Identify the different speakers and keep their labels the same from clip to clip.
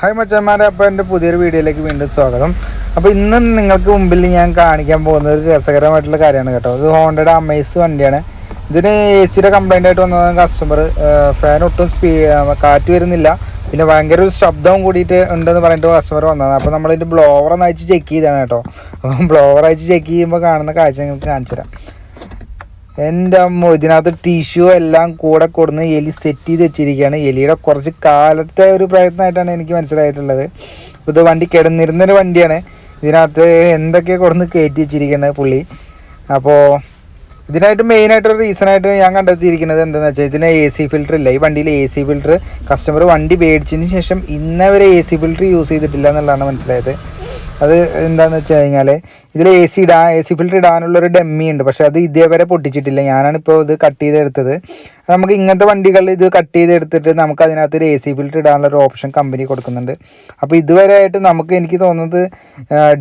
Speaker 1: Hi മച്ചന്മാരെ അപ്പോൾ എന്റെ പുതിയൊരു വീഡിയോയിലേക്ക് വീണ്ടും സ്വാഗതം. അപ്പോൾ ഇന്ന് നിങ്ങൾക്ക് മുമ്പിൽ ഞാൻ കാണിക്കാൻ പോകുന്ന ഒരു രസകരമായിട്ടുള്ള കാര്യമാണ് കേട്ടോ. ഇത് ഹോണ്ടയുടെ അമേസ് വണ്ടിയാണ്. ഇതിന് എ സിയുടെ കംപ്ലൈന്റ് ആയിട്ട് വന്നതാണ് കസ്റ്റമർ ഫാൻ ഒട്ടും സ്പീ കാറ്റ് വരുന്നില്ല. പിന്നെ ഭയങ്കര ഒരു ശബ്ദവും കൂടിയിട്ട് ഉണ്ടെന്ന് പറഞ്ഞിട്ട് കസ്റ്റമർ വന്നതാണ്. അപ്പോൾ നമ്മളിതിന്റെ ബ്ലോവർ ഒന്ന് അയച്ച് ചെക്ക് ചെയ്താണ് കേട്ടോ. അപ്പം ബ്ലോവർ അയച്ച് ചെക്ക് ചെയ്യുമ്പോൾ കാണുന്ന കാഴ്ച നിങ്ങൾക്ക് കാണിച്ചു തരാം എന്റെ അമ്മ ഇതിനകത്ത് ടിഷ്യൂ എല്ലാം കൂടെ കൊടുന്ന് എലി സെറ്റ് ചെയ്ത് വെച്ചിരിക്കുകയാണ്. എലിയുടെ കുറച്ച് കാലത്തെ ഒരു പ്രയത്നമായിട്ടാണ് എനിക്ക് മനസ്സിലായിട്ടുള്ളത്. ഇത് വണ്ടി കിടന്നിരുന്നൊരു വണ്ടിയാണ്. ഇതിനകത്ത് എന്തൊക്കെ കൊടുന്ന് കയറ്റി വെച്ചിരിക്കുന്നത് പുള്ളി? അപ്പോൾ ഇതിനായിട്ട് മെയിനായിട്ടൊരു റീസണായിട്ട് ഞാൻ കണ്ടെത്തിയിരിക്കുന്നത് എന്താണെന്ന് വെച്ചാൽ ഇതിന് എ സി ഫിൽറ്റർ ഇല്ല. ഈ വണ്ടിയിൽ എ സി ഫിൽറ്റർ കസ്റ്റമർ വണ്ടി മേടിച്ചതിന് ശേഷം ഇന്നവരെ എ സി ഫിൽറ്റർ യൂസ് ചെയ്തിട്ടില്ല എന്നുള്ളതാണ് മനസ്സിലായത്. അത് എന്താണെന്ന് വെച്ച് കഴിഞ്ഞാൽ ഇതിൽ എ സി ഇടാൻ എ സി ഫിൽറ്റർ ഇടാനുള്ള ഒരു ഡമ്മി ഉണ്ട്. പക്ഷെ അത് ഇതേവരെ പൊട്ടിച്ചിട്ടില്ല. ഞാനാണ് ഇപ്പോൾ ഇത് കട്ട് ചെയ്തെടുത്തത്. നമുക്ക് ഇങ്ങനത്തെ വണ്ടികളിൽ ഇത് കട്ട് ചെയ്തെടുത്തിട്ട് നമുക്ക് അതിനകത്ത് ഒരു എ സി ഫിൽറ്റർ ഇടാനുള്ള ഒരു ഓപ്ഷൻ കമ്പനി കൊടുക്കുന്നുണ്ട്. അപ്പോൾ ഇതുവരെ ആയിട്ട് നമുക്ക് എനിക്ക് തോന്നുന്നത്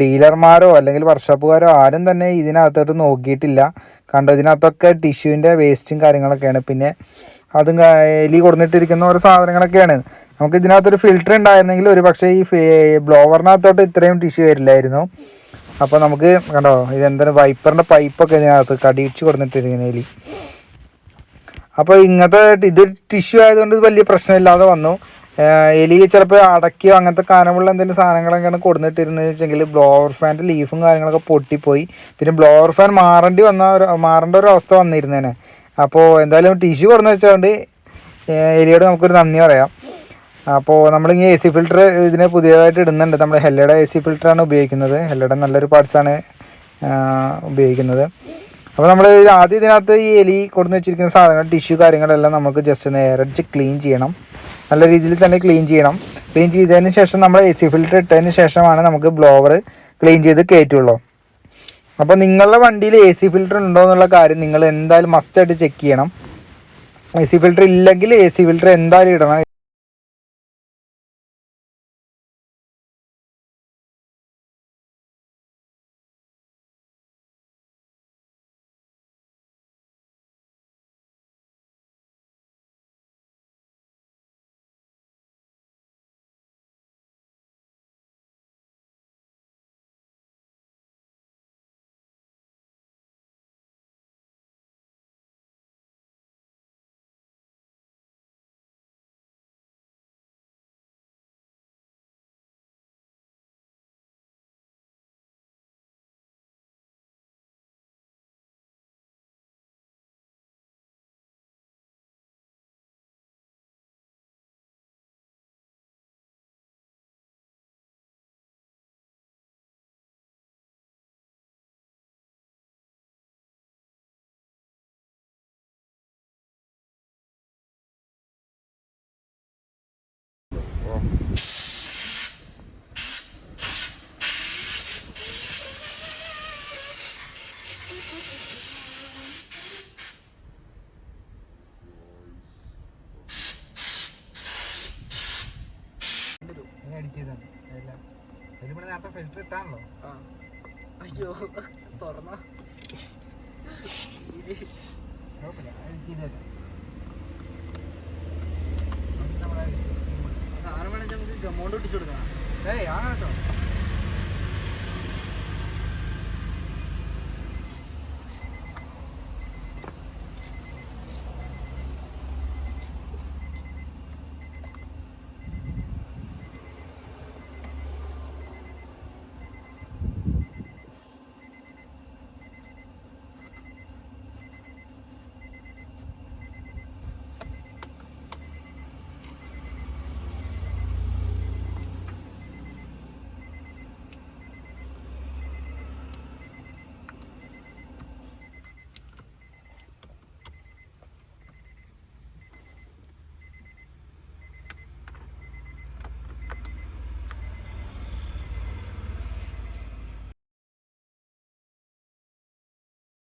Speaker 1: ഡീലർമാരോ അല്ലെങ്കിൽ വർക്ക്ഷോപ്പുകാരോ ആരും തന്നെ ഇതിനകത്തോട്ട് നോക്കിയിട്ടില്ല. കണ്ടോ ഇതിനകത്തൊക്കെ ടിഷ്യൂവിന്റെ വേസ്റ്റും കാര്യങ്ങളൊക്കെയാണ്. പിന്നെ അതും എലി കൊടുത്തിട്ടിരിക്കുന്ന ഓരോ സാധനങ്ങളൊക്കെയാണ്. നമുക്ക് ഇതിനകത്തൊരു ഫിൽറ്റർ ഉണ്ടായിരുന്നെങ്കിൽ ഒരു പക്ഷേ ഈ ബ്ലോവറിനകത്തോട്ട് ഇത്രയും ടിഷ്യൂ വരില്ലായിരുന്നു. അപ്പോൾ നമുക്ക് കണ്ടോ ഇത് ഇതെന്താണ്? വൈപ്പറിന്റെ പൈപ്പൊക്കെ ഇതിനകത്ത് കടിയിച്ച് കൊടുത്തിട്ടിരിക്കുന്ന എലി അപ്പോൾ ഇങ്ങനത്തെ ഇത് ടിഷ്യൂ ആയതുകൊണ്ട് വലിയ പ്രശ്നമില്ലാതെ വന്നു. എലി ചിലപ്പോൾ അടക്കിയോ അങ്ങനത്തെ കാനമുള്ള എന്തെങ്കിലും സാധനങ്ങളൊക്കെയാണ് കൊടുത്തിട്ടിരുന്നത് വെച്ചെങ്കിൽ ബ്ലോവർ ഫാന്റെ ലീഫും കാര്യങ്ങളൊക്കെ പൊട്ടിപ്പോയി. പിന്നെ ബ്ലോവർ ഫാൻ മാറേണ്ടി വന്ന മാറേണ്ട ഒരു അവസ്ഥ വന്നിരുന്നേനെ. അപ്പോൾ എന്തായാലും ടിഷ്യൂ കുറഞ്ഞു വെച്ചുകൊണ്ട് ഏഹ് എലിയോട് നമുക്കൊരു നന്ദി പറയാം. അപ്പോൾ നമ്മളിങ്ങനെ എ സി ഫിൽറ്റർ ഇതിന് പുതിയതായിട്ട് ഇടുന്നുണ്ട്. നമ്മൾ ഹെല്ലയുടെ എ സി ഫിൽറ്ററാണ് ഉപയോഗിക്കുന്നത്. ഹെല്ലയുടെ നല്ലൊരു പാർട്സാണ് ഉപയോഗിക്കുന്നത്. അപ്പോൾ നമ്മൾ ആദ്യം ഇതിനകത്ത് ഈ എലി കൊടുന്ന് വെച്ചിരിക്കുന്ന സാധനങ്ങൾ ടിഷ്യൂ കാര്യങ്ങളെല്ലാം നമുക്ക് ജസ്റ്റ് നേരെ അടിച്ച് ക്ലീൻ ചെയ്യണം. നല്ല രീതിയിൽ തന്നെ ക്ലീൻ ചെയ്യണം. ക്ലീൻ ചെയ്തതിന് ശേഷം നമ്മൾ എ സി ഫിൽറ്റർ ഇട്ടതിന് ശേഷമാണ് നമുക്ക് ബ്ലോവർ ക്ലീൻ ചെയ്ത് കയറ്റുള്ളൂ അപ്പോൾ നിങ്ങളുടെ വണ്ടിയിൽ എ സി ഫിൽറ്റർ ഉണ്ടോ എന്നുള്ള കാര്യം നിങ്ങൾ എന്തായാലും മസ്റ്റായിട്ട് ചെക്ക് ചെയ്യണം. എ സി ഫിൽറ്റർ ഇല്ലെങ്കിൽ എ സി ഫിൽറ്റർ എന്തായാലും ഇടണം. നേരത്തെ ഫിൽറ്റർ ഇട്ടാണല്ലോ.
Speaker 2: അയ്യോ തുറന്നോ. സാധനം വേണമെങ്കിൽ നമുക്ക് ഗമൗണ്ട് ഒട്ടിച്ചു കൊടുക്കണം
Speaker 1: ഏയ് അങ്ങനെ വെച്ചോ